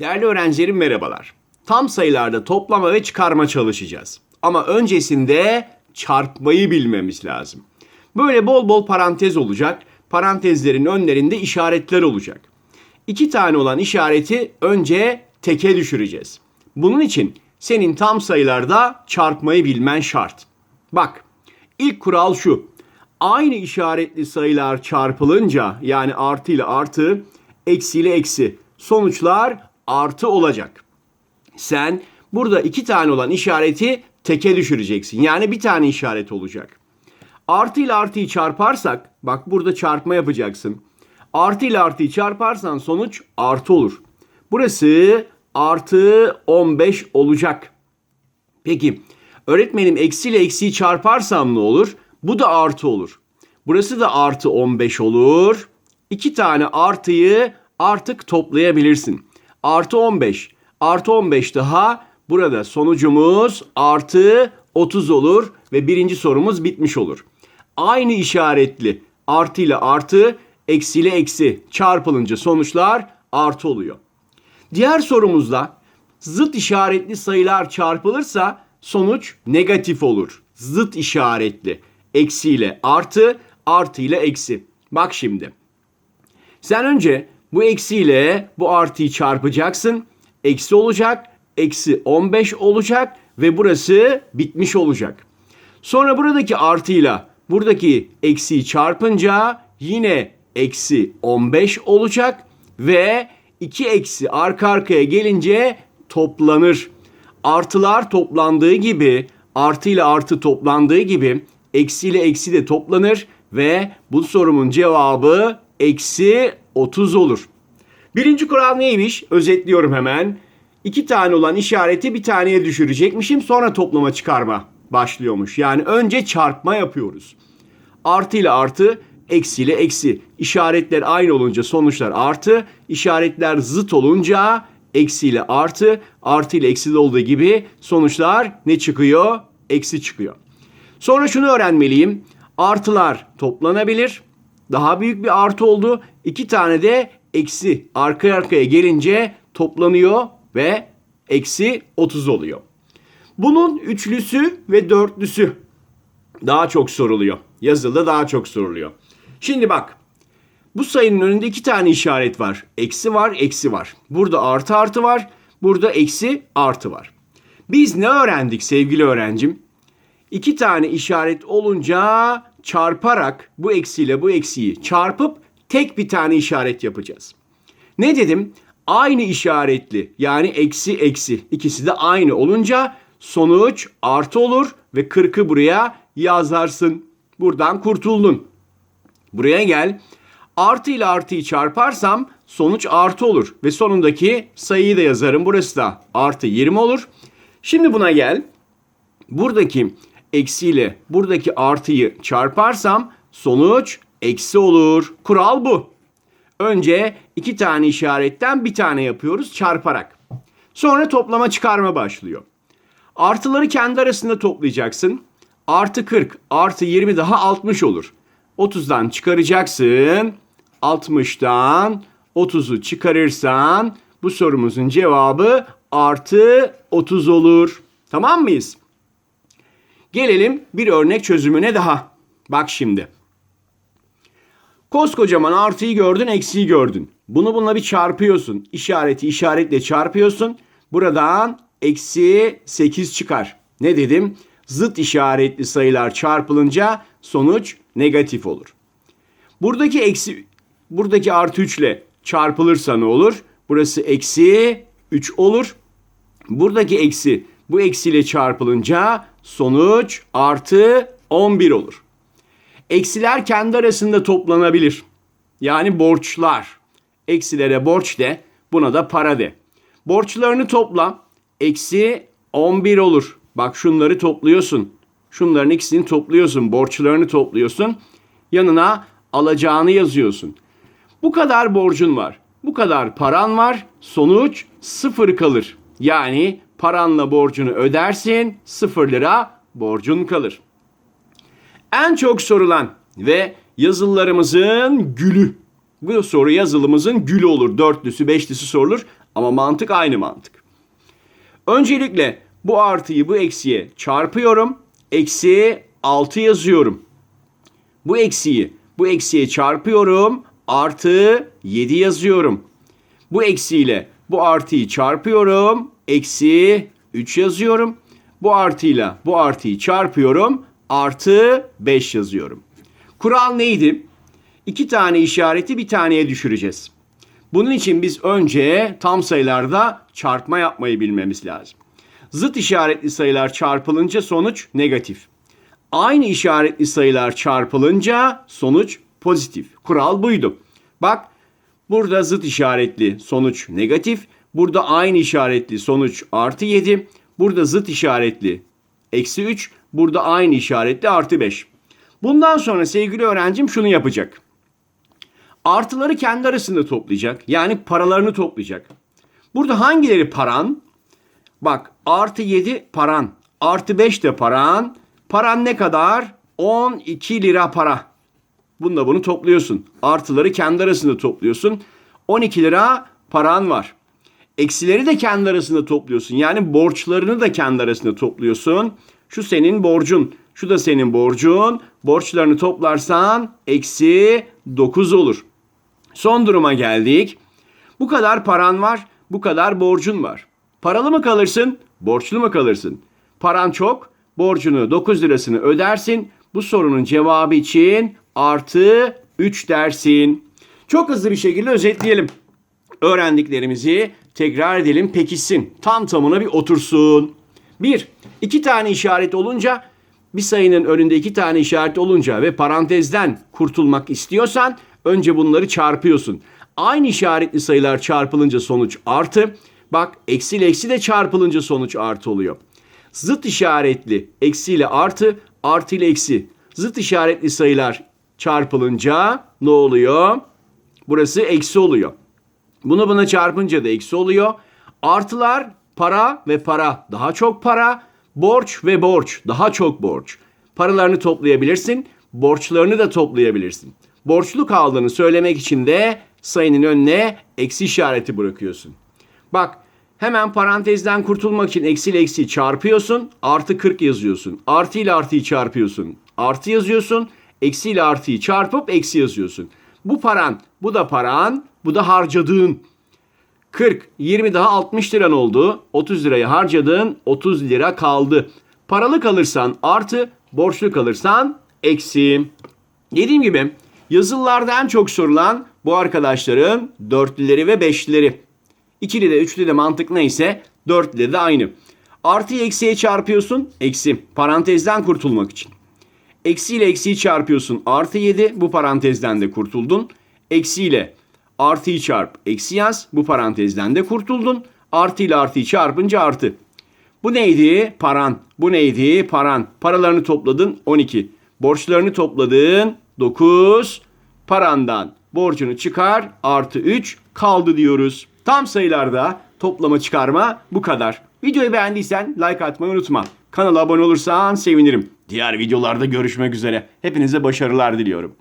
Değerli öğrencilerim merhabalar. Tam sayılarda toplama ve çıkarma çalışacağız. Ama öncesinde çarpmayı bilmemiz lazım. Böyle bol bol parantez olacak. Parantezlerin önlerinde işaretler olacak. İki tane olan işareti önce teke düşüreceğiz. Bunun için senin tam sayılarda çarpmayı bilmen şart. Bak, ilk kural şu. Aynı işaretli sayılar çarpılınca yani artı ile artı, eksi ile eksi. Sonuçlar artı olacak. Sen burada iki tane olan işareti teke düşüreceksin. Yani bir tane işaret olacak. Artı ile artıyı çarparsak, bak burada çarpma yapacaksın. Artı ile artıyı çarparsan sonuç artı olur. Burası artı 15 olacak. Peki öğretmenim eksi ile eksiyi çarparsam ne olur? Bu da artı olur. Burası da artı 15 olur. İki tane artıyı artık toplayabilirsin. Artı 15. Artı 15 daha burada sonucumuz artı 30 olur ve birinci sorumuz bitmiş olur. Aynı işaretli artı ile artı, eksi ile eksi çarpılınca sonuçlar artı oluyor. Diğer sorumuzda zıt işaretli sayılar çarpılırsa sonuç negatif olur. Zıt işaretli. Eksi ile artı, artı ile eksi. Bak şimdi. Sen önce bu eksi ile bu artıyı çarpacaksın. Eksi olacak. Eksi 15 olacak ve burası bitmiş olacak. Sonra buradaki artıyla buradaki eksiyi çarpınca yine eksi 15 olacak ve iki eksi arka arkaya gelince toplanır. Artılar toplandığı gibi artı ile artı toplandığı gibi eksi ile eksi de toplanır ve bu sorumun cevabı eksi 30 olur. Birinci kural neymiş? Özetliyorum hemen. İki tane olan işareti bir taneye düşürecekmişim sonra toplama çıkarma başlıyormuş. Yani önce çarpma yapıyoruz. Artı ile artı, eksi ile eksi. İşaretler aynı olunca sonuçlar artı, işaretler zıt olunca eksi ile artı, artı ile eksi de olduğu gibi sonuçlar ne çıkıyor? Eksi çıkıyor. Sonra şunu öğrenmeliyim. Artılar toplanabilir. Daha büyük bir artı oldu. İki tane de eksi arka arkaya gelince toplanıyor ve eksi 30 oluyor. Bunun üçlüsü ve dörtlüsü daha çok soruluyor. Yazılıda daha çok soruluyor. Şimdi bak. Bu sayının önünde iki tane işaret var. Eksi var, eksi var. Burada artı artı var. Burada eksi artı var. Biz ne öğrendik sevgili öğrencim? İki tane işaret olunca çarparak bu eksiyle bu eksiyi çarpıp tek bir tane işaret yapacağız. Ne dedim? Aynı işaretli yani eksi eksi ikisi de aynı olunca sonuç artı olur ve 40'ı buraya yazarsın. Buradan kurtuldun. Buraya gel. Artı ile artıyı çarparsam sonuç artı olur ve sonundaki sayıyı da yazarım. Burası da artı 20 olur. Şimdi buna gel. Buradaki eksiyle buradaki artıyı çarparsam sonuç eksi olur. Kural bu. Önce iki tane işaretten bir tane yapıyoruz çarparak. Sonra toplama çıkarma başlıyor. Artıları kendi arasında toplayacaksın. Artı 40 artı 20 daha 60 olur. 30'dan çıkaracaksın. 60'dan 30'u çıkarırsan bu sorumuzun cevabı artı 30 olur. Tamam mıyız? Gelelim bir örnek çözümüne daha. Bak şimdi. Koskocaman artıyı gördün, eksiği gördün. Bunu bununla bir çarpıyorsun. İşareti işaretle çarpıyorsun. Buradan eksi 8 çıkar. Ne dedim? Zıt işaretli sayılar çarpılınca sonuç negatif olur. Buradaki eksi, buradaki artı 3 ile çarpılırsa ne olur? Burası eksi 3 olur. Buradaki eksi bu eksiyle çarpılınca sonuç artı 11 olur. Eksiler kendi arasında toplanabilir. Yani borçlar. Eksilere borç de, buna da para de. Borçlarını topla. Eksi 11 olur. Bak şunları topluyorsun. Şunların ikisini topluyorsun. Borçlarını topluyorsun. Yanına alacağını yazıyorsun. Bu kadar borcun var. Bu kadar paran var. Sonuç sıfır kalır. Yani paranla borcunu ödersin. Sıfır lira borcun kalır. En çok sorulan ve yazılılarımızın gülü. Bu soru yazılımızın gülü olur. Dörtlüsü, beşlisi sorulur. Ama mantık aynı mantık. Öncelikle bu artıyı bu eksiye çarpıyorum. Eksi 6 yazıyorum. Bu eksiyi bu eksiye çarpıyorum. Artı 7 yazıyorum. Bu eksiyle bu artıyı çarpıyorum. Eksi 3 yazıyorum. Bu artıyla bu artıyı çarpıyorum. Artı 5 yazıyorum. Kural neydi? İki tane işareti bir taneye düşüreceğiz. Bunun için biz önce tam sayılarda çarpma yapmayı bilmemiz lazım. Zıt işaretli sayılar çarpılınca sonuç negatif. Aynı işaretli sayılar çarpılınca sonuç pozitif. Kural buydu. Bak burada zıt işaretli sonuç negatif. Burada aynı işaretli sonuç artı 7. Burada zıt işaretli eksi 3. Burada aynı işaretli artı 5. Bundan sonra sevgili öğrencim şunu yapacak. Artıları kendi arasında toplayacak. Yani paralarını toplayacak. Burada hangileri paran? Bak artı 7 paran. Artı 5 de paran. Paran ne kadar? 12 lira para. Bunda bunu topluyorsun. Artıları kendi arasında topluyorsun. 12 lira paran var. Eksileri de kendi arasında topluyorsun. Yani borçlarını da kendi arasında topluyorsun. Şu senin borcun. Şu da senin borcun. Borçlarını toplarsan eksi 9 olur. Son duruma geldik. Bu kadar paran var, bu kadar borcun var. Paralı mı kalırsın, borçlu mu kalırsın? Paran çok, borcunu 9 lirasını ödersin. Bu sorunun cevabı için artı 3 dersin. Çok hızlı bir şekilde özetleyelim. Öğrendiklerimizi tekrar edelim pekişsin. Tam tamına bir otursun. Bir, iki tane işaret olunca bir sayının önünde iki tane işaret olunca ve parantezden kurtulmak istiyorsan önce bunları çarpıyorsun. Aynı işaretli sayılar çarpılınca sonuç artı. Bak eksi eksi de çarpılınca sonuç artı oluyor. Zıt işaretli eksi ile artı, artı ile eksi. Zıt işaretli sayılar çarpılınca ne oluyor? Burası eksi oluyor. Bunu buna çarpınca da eksi oluyor. Artılar para ve para daha çok para, borç ve borç daha çok borç. Paralarını toplayabilirsin, borçlarını da toplayabilirsin. Borçlu kaldığını söylemek için de sayının önüne eksi işareti bırakıyorsun. Bak hemen parantezden kurtulmak için eksi eksiyi çarpıyorsun. Artı 40 yazıyorsun. Artı ile artıyı çarpıyorsun. Artı yazıyorsun. Eksi ile artıyı çarpıp eksi yazıyorsun. Bu paran, bu da paran, bu da harcadığın. 40, 20 daha 60 liran oldu. 30 lirayı harcadın, 30 lira kaldı. Paralı kalırsan artı, borçlu kalırsan eksi. Dediğim gibi yazılılarda en çok sorulan bu arkadaşların dörtlüleri ve beşlileri. İkili de üçlü de mantık neyse dörtlü de aynı. Artıyı eksiye çarpıyorsun. Eksi. Parantezden kurtulmak için. Eksi ile eksiyi çarpıyorsun. Artı 7. Bu parantezden de kurtuldun. Eksi ile artıyı çarp. Eksi yaz. Bu parantezden de kurtuldun. Artı ile artıyı çarpınca artı. Bu neydi? Paran. Bu neydi? Paran. Paralarını topladın 12. Borçlarını topladın 9. Parandan borcunu çıkar artı 3 kaldı diyoruz. Tam sayılarda toplama çıkarma bu kadar. Videoyu beğendiysen like atmayı unutma. Kanala abone olursan sevinirim. Diğer videolarda görüşmek üzere. Hepinize başarılar diliyorum.